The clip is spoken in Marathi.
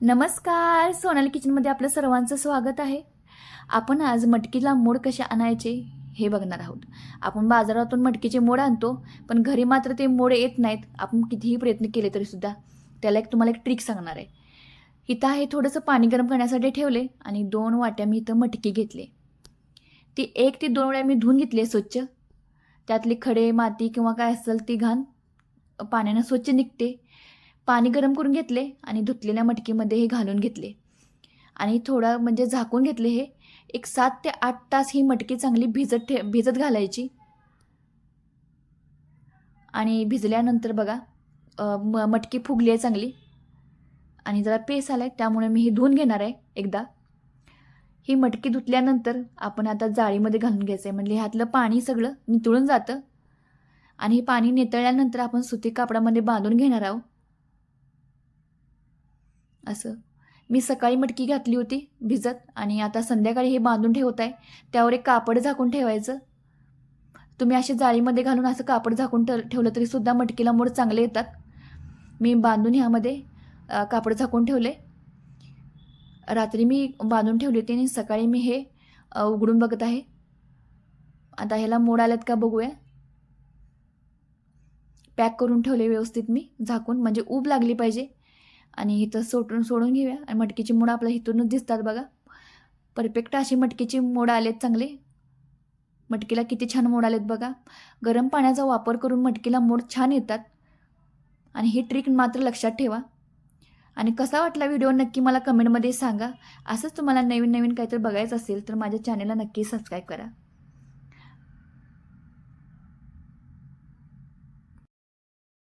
नमस्कार सोनाली किचनमध्ये आपलं सर्वांचं स्वागत आहे. आपण आज मटकीला मोड कसे आणायचे हे बघणार आहोत. आपण बाजारातून मटकीचे मोड आणतो पण घरी मात्र ते मोड येत नाहीत. आपण कितीही प्रयत्न केले तरीसुद्धा त्याला एक तुम्हाला एक ट्रिक सांगणार आहे. इथं हे थोडंसं पाणी गरम करण्यासाठी ठेवले आणि दोन वाट्या मी इथं मटकी घेतले. ती एक ते दोन वेळा मी धुवून घेतली स्वच्छ. त्यातली खडे माती किंवा काय असेल ती घाण पाण्यानं स्वच्छ निघते. पाणी गरम करून घेतले आणि धुतलेल्या मटकीमध्ये हे घालून घेतले. आणि थोडं म्हणजे झाकून घेतले हे. एक सात ते आठ तास ही मटकी चांगली भिजत ठे भिजत घालायची. आणि भिजल्यानंतर बघा म मटकी फुगली आहे चांगली. आणि जरा पेस आला आहे त्यामुळे मी ही धुवून घेणार आहे एकदा. ही मटकी धुतल्यानंतर आपण आता जाळीमध्ये घालून घ्यायचं आहे म्हणजे ह्यातलं पाणी सगळं नितळून जातं. आणि हे पाणी नितळल्यानंतर आपण सुती कापडामध्ये बांधून घेणार आहोत. असं. मी सकाळी मटकी घातली होती भिजत आणि आता संध्याकाळी हे बांधून ठेवत आहे. त्यावर एक कापड झाकून ठेवायचं. तुम्ही असे जाळीमध्ये घालून असं कापड झाकून ठेव ठेवलं तरीसुद्धा मटकीला मोड चांगले येतात. मी बांधून ह्यामध्ये कापड झाकून ठेवले. रात्री मी बांधून ठेवली होती आणि सकाळी मी हे उघडून बघत आहे. आता ह्याला मोड आल्यात का बघूया. पॅक करून ठेवले व्यवस्थित मी झाकून. म्हणजे ऊब लागली पाहिजे. आणि इथं सोडून सोडून घेऊया. आणि मटकीची मोड आपल्या इथूनच दिसतात बघा. परफेक्ट अशी मटकीची मोड आलेत चांगले. मटकीला किती छान मोड आलेत बघा. गरम पाण्याचा वापर करून मटकीला मोड छान येतात. आणि ही ट्रिक मात्र लक्षात ठेवा. आणि कसा वाटला व्हिडिओ नक्की मला कमेंटमध्ये सांगा. असंच तुम्हाला नवीन नवीन काहीतरी बघायचं असेल तर माझ्या चॅनलला नक्की सबस्क्राईब करा.